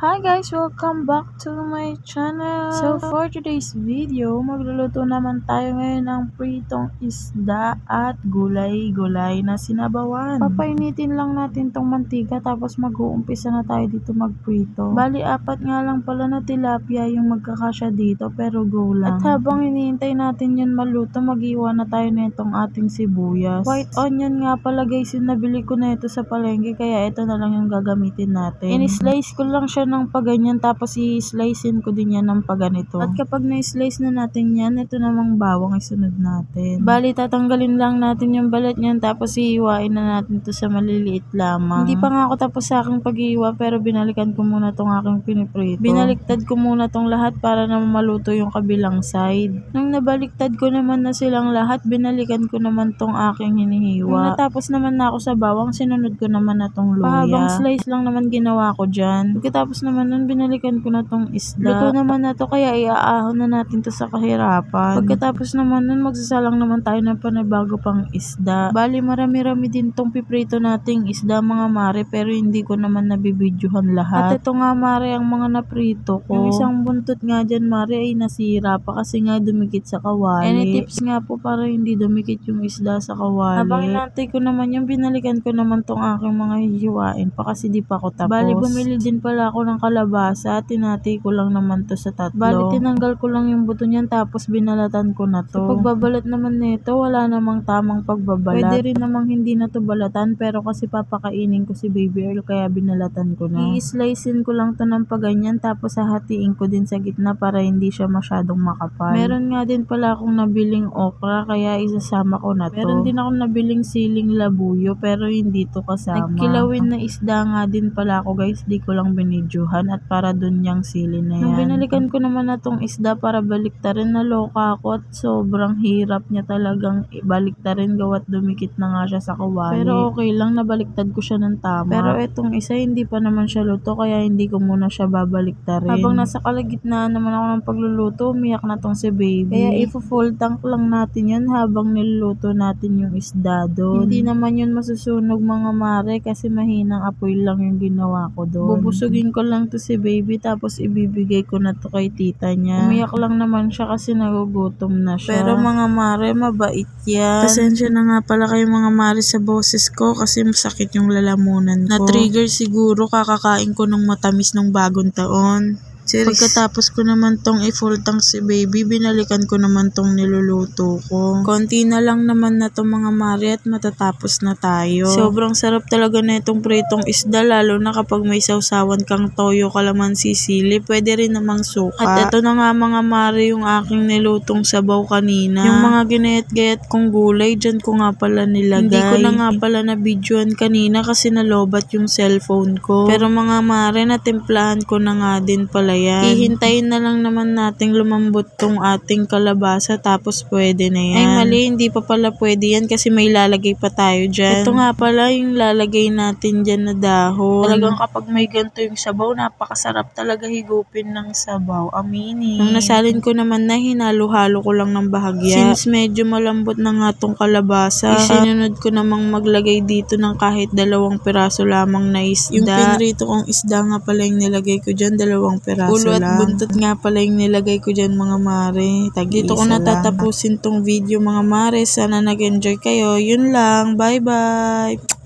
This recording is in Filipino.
Hi guys! Welcome back to my channel! So for today's video, magluluto naman tayo ngayon ng pritong isda at gulay-gulay na sinabawan. Papainitin lang natin tong mantika tapos mag-uumpisa na tayo dito magprito. Bali, apat nga lang pala na tilapia yung magkakasya dito pero go lang. At habang hinihintay natin yun maluto, mag-iwan na tayo nitong ating sibuyas. White onion nga pala guys yung nabili ko na ito sa palengke kaya ito na lang yung gagamitin natin. In-slice ko lang siya ng paganyan tapos i-slicein ko din yan ng paganito. At kapag na-slice na natin yan, ito namang bawang isunod natin. Bali, tatanggalin lang natin yung balat niyan tapos iiwain na natin to sa maliliit lamang. Hindi pa nga ako tapos sa aking pag-iwa pero binalikan ko muna tong aking piniprito. Binaliktad ko muna tong lahat para na maluto yung kabilang side. Nung nabaliktad ko naman na silang lahat, binalikan ko naman tong aking hinihiwa. Nung natapos naman na ako sa bawang, sinunod ko naman na tong luya. Pahabang slice lang naman ginawa ko dyan. Pagkatapos naman nun, binalikan ko na tong isda. Luto naman na to, kaya iaahon na natin to sa kahirapan. Pagkatapos naman nun, magsasalang naman tayo ng panabago pang isda. Bali, marami-rami din tong piprito nating isda mga mare, pero hindi ko naman nabibidyohan lahat. At ito nga mare, ang mga naprito ko. Yung isang buntot nga dyan mare ay nasira pa kasi nga dumikit sa kawali. Any tips nga po para hindi dumikit yung isda sa kawali? Habang inantay ko naman yung binalikan ko naman tong aking mga hihiwain pa kasi di pa ako tapos. Bali, bumili din pala ako ng kalabasa. Tinati ko lang naman to sa tatlo. Bali, tinanggal ko lang yung buto niyan tapos binalatan ko na to. Sa pagbabalat naman nito, wala namang tamang pagbabalat. Pwede rin namang hindi na to balatan pero kasi papakainin ko si baby Earl kaya binalatan ko na. I-slicein ko lang to ng paganyan tapos hahatiin ko din sa gitna para hindi siya masyadong makapal. Meron nga din pala akong nabiling okra kaya isasama ko na to. Meron din akong nabiling siling labuyo pero hindi to kasama. Nagkilawin na isda nga din pala ako guys, di ko lang binidyohan at para dun yung sili na yan. Nung binalikan ko naman na tong isda para baliktarin na loka ako at sobrang hirap niya talagang baliktarin gawat dumikit na nga siya sa kawali. Pero okay lang, nabaliktad ko siya ng tama. Pero etong isa, hindi pa naman siya luto kaya hindi ko muna siya babaliktarin. Habang nasa kalagitnaan naman ako ng pagluluto, umiyak na tong si baby. Kaya ifo-full tank lang natin yun habang niluluto natin yung isda doon. Hindi naman yun masusunog mga mare kasi mahinang apoy lang yung ginawa ko doon. Bubusugin ko lang to si baby tapos ibibigay ko na to kay tita niya. Umiyak lang naman siya kasi nagugutom na siya. Pero mga mare, mabait yan. Pasensya na nga pala kayo mga mare sa boses ko kasi masakit yung lalamunan ko. Na-trigger siguro kakakain ko ng matamis ng bagong taon. Pagkatapos ko naman tong i-full tank si baby, binalikan ko naman tong niluluto ko. Konti na lang naman na to mga mare at matatapos na tayo. Sobrang sarap talaga na itong pritong isda lalo na kapag may sausawan kang toyo, kalamansi, sili, pwede rin namang suka. At ito na nga mga mare yung aking nilutong sabaw kanina. Yung mga ginayat-gayat kong gulay, dyan ko nga pala nilagay. Hindi ko na nga pala na videoan kanina kasi nalobat yung cellphone ko. Pero mga mare, natimplahan ko na nga din pala yan. Hihintayin na lang naman nating lumambot tong ating kalabasa tapos pwede na yan. Ay mali, hindi pa pala pwede yan kasi may lalagay pa tayo dyan. Ito nga pala yung lalagay natin dyan na dahon. Talagang kapag may ganito yung sabaw, napakasarap talaga higupin ng sabaw. Aminin. Nung nasalin ko naman na, hinalo-halo ko lang ng bahagya. Since medyo malambot na nga tong kalabasa, isinunod ko namang maglagay dito ng kahit dalawang piraso lamang na isda. Yung pinrito kong isda nga pala yung nilagay ko dyan, dalawang piraso Ulo at buntot nga pala yung nilagay ko dyan mga mare. Tag Dito ko natatapusin tong video mga mare. Sana nag-enjoy kayo. Yun lang. Bye bye.